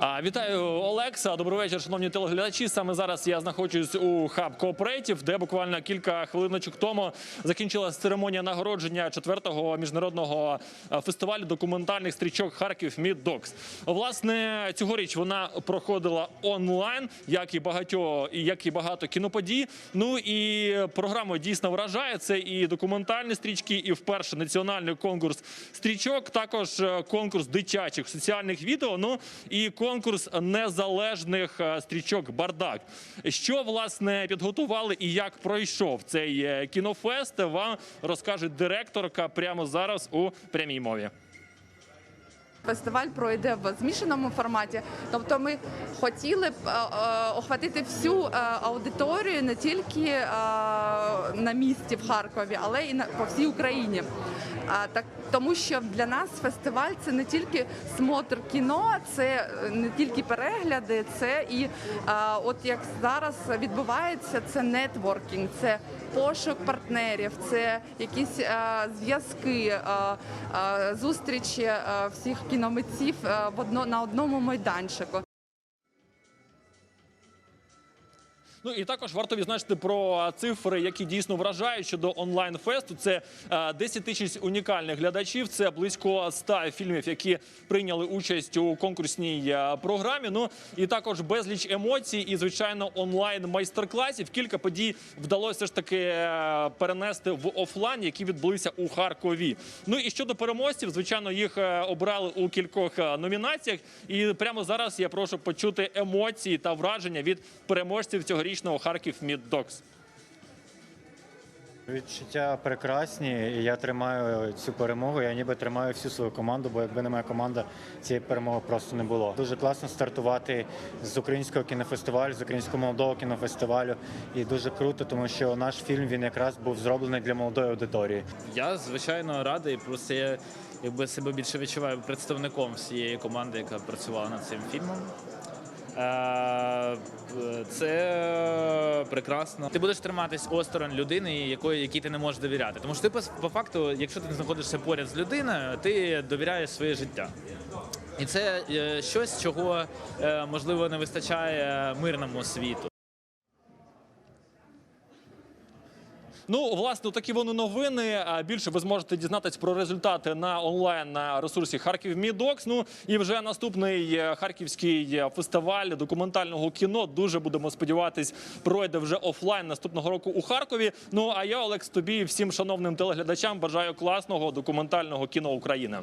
Вітаю, Олекса. Добрий вечір, шановні телеглядачі. Саме зараз я знаходжусь у хаб Кооператів, де буквально кілька хвилиночок тому закінчилась церемонія нагородження четвертого міжнародного фестивалю документальних стрічок Харків Мід Докс. Власне, цьогоріч вона проходила онлайн, як і багатьо, і як і багато кіноподій. Ну і програма дійсно вражає. Це і документальні стрічки, і вперше національний конкурс стрічок. Також е, конкурс дитячих соціальних відео. Ну і конкурс незалежних е, стрічок Бардак. Що власне підготували і як пройшов цей е, кінофест, вам розкаже директорка прямо зараз у прямій мові. Фестиваль пройде в змішаному форматі. Тобто, ми хотіли б е, охватити всю аудиторію не тільки на місці в Харкові, але на по всій Україні. А, так тому, що для нас фестиваль це не тільки смотр кіно, це е, не тільки перегляди, це і е, от як зараз відбувається, це нетворкінг, це пошук партнерів, це якісь зв'язки, зустрічі е, всіх кіномитців в одно на одному майданчику. Ну і також варто відзначити про цифри, які дійсно вражають щодо онлайн фесту. Це е, 10 тисяч унікальних глядачів. Це близько 100 фільмів, які прийняли участь у конкурсній е, програмі. Ну і також безліч емоцій, і звичайно онлайн майстер-класів. Кілька подій вдалося ж таки е, перенести в офлайн, які відбулися у Харкові. Ну і щодо переможців, звичайно, їх е, обрали у кількох е, номінаціях. І прямо зараз я прошу почути емоції та враження від переможців цьогорічного Харків Мід Докс. Відчуття прекрасні. і Я тримаю цю перемогу. Я ніби тримаю всю свою команду, бо якби не моя команда, цієї перемоги просто не було. Дуже класно стартувати з українського кінофестивалю, з українського молодого кінофестивалю. І дуже круто, тому що наш фільм він якраз був зроблений для молодої аудиторії. Я звичайно радий. Просто я якби себе більше відчуваю представником всієї команди, яка працювала над цим фільмом. Е, Це прекрасно. Ти будеш триматись осторонь людини, якої якій ти не можеш довіряти. Тому що ти по, факту, якщо ти не знаходишся поряд з людиною, ти довіряєш своє життя. І це е, щось, чого е, можливо не вистачає мирному світу. Ну, власне, такі вони новини. Більше ви зможете дізнатись про результати на онлайн на ресурсі Харків Мідокс. Ну і вже наступний е, харківський е, фестиваль документального кіно. Дуже будемо сподіватись, пройде вже офлайн наступного року у Харкові. Ну а я, Олекс, тобі і всім шановним телеглядачам бажаю класного документального кіно України.